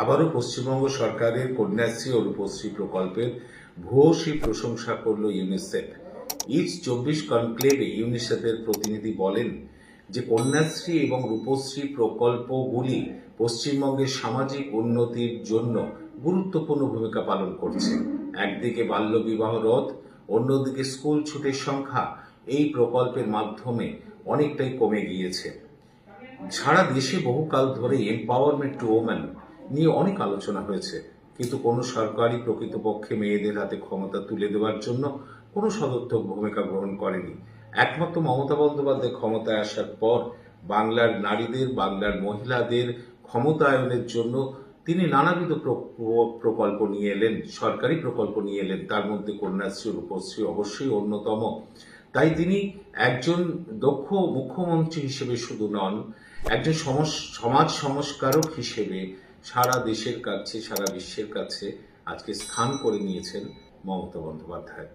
আবারও পশ্চিমবঙ্গ সরকারের কন্যাশ্রী ও রূপশ্রী প্রকল্পের ভূয়সী প্রশংসা করল ইউনিসেফ। ইচ চব্বিশ কনক্লেভে ইউনিসেফের প্রতিনিধি বলেন যে কন্যাশ্রী এবং রূপশ্রী প্রকল্পগুলি পশ্চিমবঙ্গের সামাজিক উন্নতির জন্য গুরুত্বপূর্ণ ভূমিকা পালন করছে। একদিকে বাল্যবিবাহ রোধ, অন্যদিকে স্কুল ছুটির সংখ্যা এই প্রকল্পের মাধ্যমে অনেকটাই কমে গিয়েছে। সারা দেশে বহুকাল ধরে এম্পাওয়ারমেন্ট টু ওমেন নিয়ে অনেক আলোচনা হয়েছে। কিন্তু কোনো সরকারই প্রকৃতপক্ষে মেয়েদের হাতে ক্ষমতা তুলে দেওয়ার জন্য কোনো সদর্থক ভূমিকা গ্রহণ করেনি। একমাত্র মমতা বন্দ্যোপাধ্যায় ক্ষমতায় আসার পর বাংলার নারীদের, বাংলার মহিলাদের ক্ষমতায়নের জন্য তিনি নানাবিধ প্র- প্র- প্রকল্প নিয়ে এলেন, সরকারি প্রকল্প নিয়ে এলেন। তার মধ্যে কন্যাশ্রী, রূপশ্রী অবশ্যই অন্যতম। তাই তিনি একজন দক্ষ মুখ্যমন্ত্রী হিসেবে শুধু নন, একজন সমাজ সংস্কারক হিসেবে সারা দেশের কাছে সারা বিশ্বের কাছে আজকে স্থান করে নিয়েছেন মমতা বন্দ্যোপাধ্যায়।